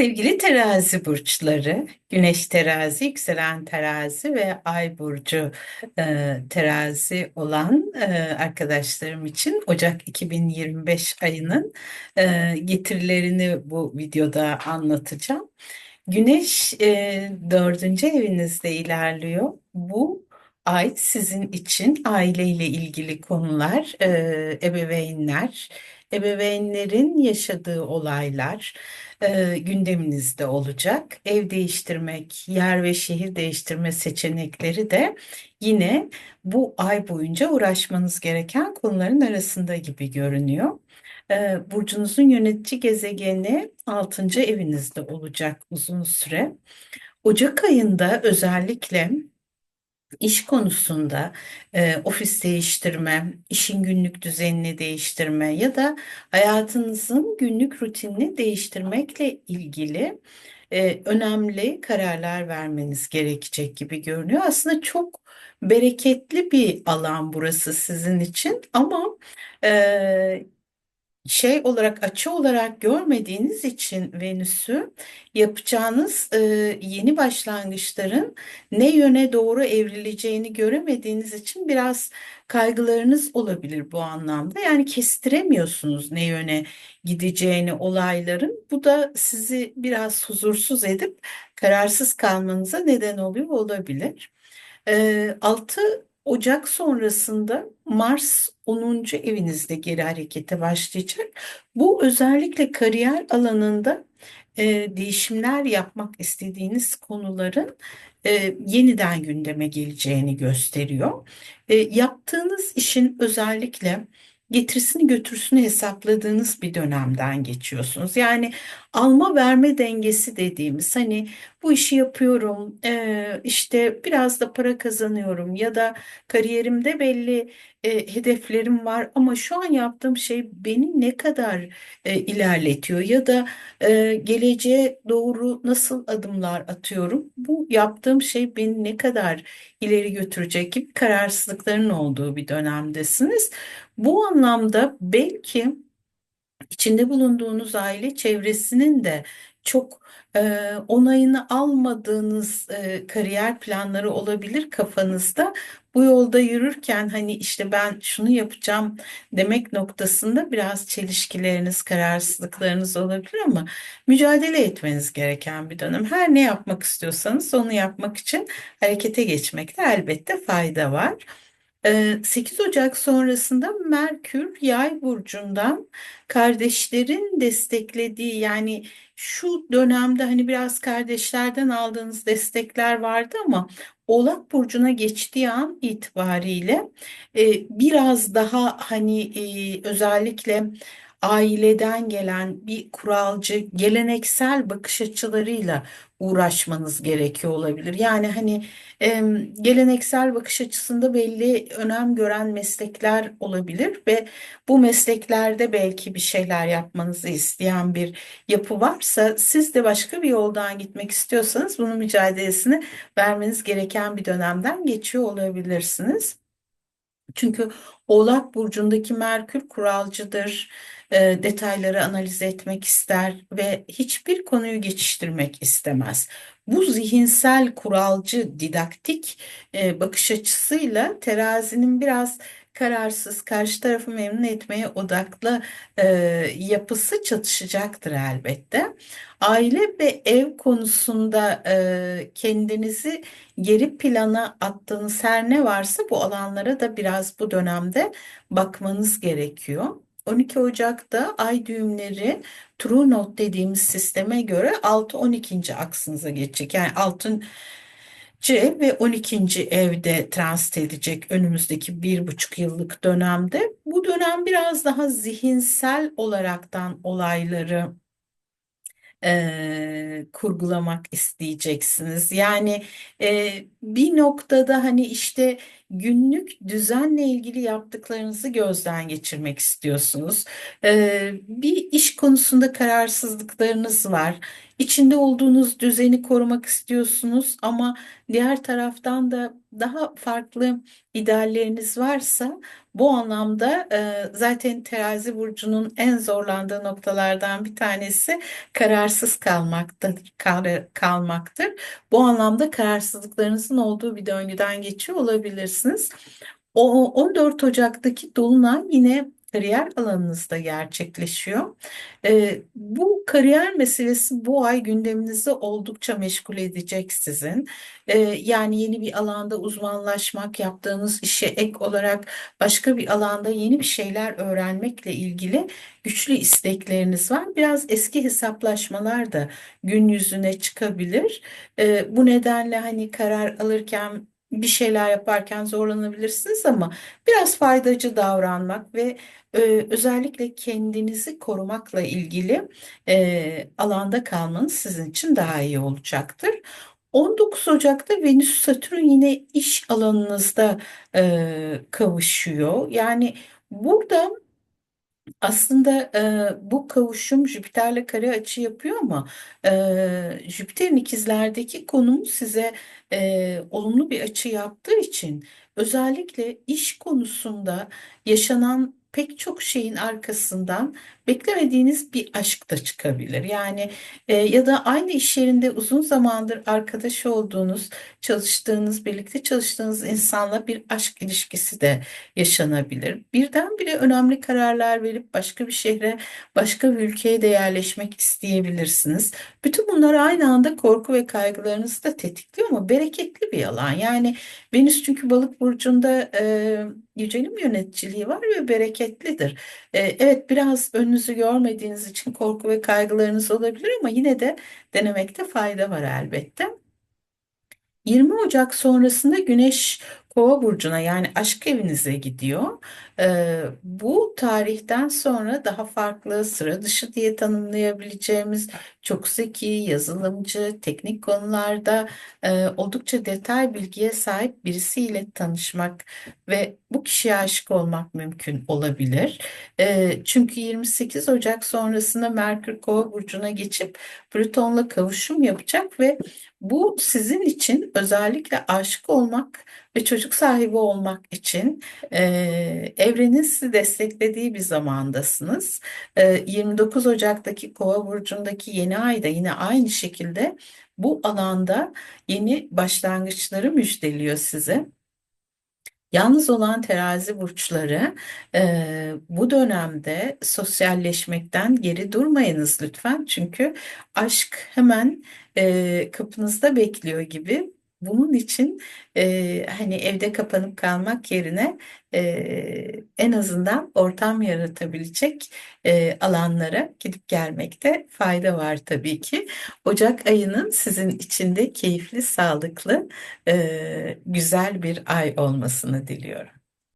Sevgili terazi burçları, güneş terazi, yükselen terazi ve ay burcu e, terazi olan e, arkadaşlarım için Ocak 2025 ayının e, getirilerini bu videoda anlatacağım. Güneş e, dördüncü evinizde ilerliyor. Bu ay sizin için aileyle ilgili konular, e, ebeveynler, ebeveynlerin yaşadığı olaylar e, gündeminizde olacak. Ev değiştirmek, yer ve şehir değiştirme seçenekleri de yine bu ay boyunca uğraşmanız gereken konuların arasında gibi görünüyor. E, burcunuzun yönetici gezegeni 6. evinizde olacak uzun süre. Ocak ayında özellikle İş konusunda e, ofis değiştirme, işin günlük düzenini değiştirme ya da hayatınızın günlük rutinini değiştirmekle ilgili e, önemli kararlar vermeniz gerekecek gibi görünüyor. Aslında çok bereketli bir alan burası sizin için ama e, şey olarak açı olarak görmediğiniz için Venüs'ü yapacağınız e, yeni başlangıçların ne yöne doğru evrileceğini göremediğiniz için biraz kaygılarınız olabilir bu anlamda. Yani kestiremiyorsunuz ne yöne gideceğini olayların. Bu da sizi biraz huzursuz edip kararsız kalmanıza neden oluyor olabilir. E, 6 Ocak sonrasında Mars 10. evinizde geri harekete başlayacak. Bu özellikle kariyer alanında e, değişimler yapmak istediğiniz konuların e, yeniden gündeme geleceğini gösteriyor. E, yaptığınız işin özellikle getirisini götürüsünü hesapladığınız bir dönemden geçiyorsunuz. Yani alma verme dengesi dediğimiz hani bu işi yapıyorum e, işte biraz da para kazanıyorum ya da kariyerimde belli e, hedeflerim var ama şu an yaptığım şey beni ne kadar e, ilerletiyor ya da e, geleceğe doğru nasıl adımlar atıyorum bu yaptığım şey beni ne kadar ileri götürecek gibi kararsızlıkların olduğu bir dönemdesiniz. Bu anlamda belki içinde bulunduğunuz aile çevresinin de çok e, onayını almadığınız e, kariyer planları olabilir kafanızda. Bu yolda yürürken hani işte ben şunu yapacağım demek noktasında biraz çelişkileriniz, kararsızlıklarınız olabilir ama mücadele etmeniz gereken bir dönem. Her ne yapmak istiyorsanız onu yapmak için harekete geçmekte elbette fayda var. Ee, 8 Ocak sonrasında Merkür Yay burcundan kardeşlerin desteklediği yani şu dönemde hani biraz kardeşlerden aldığınız destekler vardı ama Oğlak burcuna geçtiği an itibariyle biraz daha hani özellikle aileden gelen bir kuralcı, geleneksel bakış açılarıyla uğraşmanız gerekiyor olabilir. Yani hani e, geleneksel bakış açısında belli önem gören meslekler olabilir ve bu mesleklerde belki bir şeyler yapmanızı isteyen bir yapı varsa siz de başka bir yoldan gitmek istiyorsanız bunun mücadelesini vermeniz gereken bir dönemden geçiyor olabilirsiniz. Çünkü Oğlak burcundaki Merkür kuralcıdır, e, detayları analiz etmek ister ve hiçbir konuyu geçiştirmek istemez. Bu zihinsel kuralcı didaktik e, bakış açısıyla terazinin biraz kararsız, karşı tarafı memnun etmeye odaklı e, yapısı çatışacaktır elbette. Aile ve ev konusunda e, kendinizi geri plana attığınız her ne varsa bu alanlara da biraz bu dönemde bakmanız gerekiyor. 12 Ocak'ta ay düğümleri True Note dediğimiz sisteme göre 6-12. aksınıza geçecek. Yani 6. ev ve 12. evde transit edecek önümüzdeki bir buçuk yıllık dönemde. Bu dönem biraz daha zihinsel olaraktan olayları e, kurgulamak isteyeceksiniz. Yani e, bir noktada hani işte günlük düzenle ilgili yaptıklarınızı gözden geçirmek istiyorsunuz. E, bir iş konusunda kararsızlıklarınız var. İçinde olduğunuz düzeni korumak istiyorsunuz ama diğer taraftan da daha farklı idealleriniz varsa Bu anlamda e, zaten terazi burcunun en zorlandığı noktalardan bir tanesi kararsız kalmaktır, kar- kalmaktır. Bu anlamda kararsızlıklarınızın olduğu bir döngüden geçiyor olabilirsiniz. O 14 Ocak'taki dolunay yine kariyer alanınızda gerçekleşiyor. Ee, bu kariyer meselesi bu ay gündeminizde oldukça meşgul edecek sizin. Ee, yani yeni bir alanda uzmanlaşmak, yaptığınız işe ek olarak başka bir alanda yeni bir şeyler öğrenmekle ilgili güçlü istekleriniz var. Biraz eski hesaplaşmalar da gün yüzüne çıkabilir. Ee, bu nedenle hani karar alırken bir şeyler yaparken zorlanabilirsiniz ama biraz faydacı davranmak ve e, özellikle kendinizi korumakla ilgili e, alanda kalmanız sizin için daha iyi olacaktır. 19 Ocak'ta Venüs Satürn yine iş alanınızda e, kavuşuyor. Yani burada aslında e, bu kavuşum Jüpiter'le kare açı yapıyor ama e, Jüpiter'in ikizlerdeki konumu size e, olumlu bir açı yaptığı için özellikle iş konusunda yaşanan pek çok şeyin arkasından beklemediğiniz bir aşk da çıkabilir. Yani e, ya da aynı iş yerinde uzun zamandır arkadaş olduğunuz, çalıştığınız, birlikte çalıştığınız insanla bir aşk ilişkisi de yaşanabilir. Birdenbire önemli kararlar verip başka bir şehre, başka bir ülkeye de yerleşmek isteyebilirsiniz. Bütün bunlar aynı anda korku ve kaygılarınızı da tetikliyor ama bereketli bir alan. Yani Venüs çünkü Balık burcunda e, yücelim yöneticiliği var ve bereketlidir. E, evet biraz önünüzü görmediğiniz için korku ve kaygılarınız olabilir ama yine de denemekte fayda var elbette. 20 Ocak sonrasında Güneş Kova burcuna yani aşk evinize gidiyor. Ee, bu tarihten sonra daha farklı, sıra dışı diye tanımlayabileceğimiz çok zeki, yazılımcı, teknik konularda e, oldukça detay bilgiye sahip birisiyle tanışmak ve bu kişiye aşık olmak mümkün olabilir. E, çünkü 28 Ocak sonrasında Merkür Kova burcuna geçip Plüton'la kavuşum yapacak ve bu sizin için özellikle aşık olmak ve çocuk sahibi olmak için e, evrenin sizi desteklediği bir zamandasınız. E, 29 Ocak'taki Kova burcundaki yeni ayda yine aynı şekilde bu alanda yeni başlangıçları müjdeliyor size. Yalnız olan terazi burçları e, bu dönemde sosyalleşmekten geri durmayınız lütfen. Çünkü aşk hemen e, kapınızda bekliyor gibi. Bunun için e, hani evde kapanıp kalmak yerine e, en azından ortam yaratabilecek e, alanlara gidip gelmekte fayda var tabii ki. Ocak ayının sizin için de keyifli, sağlıklı, e, güzel bir ay olmasını diliyorum.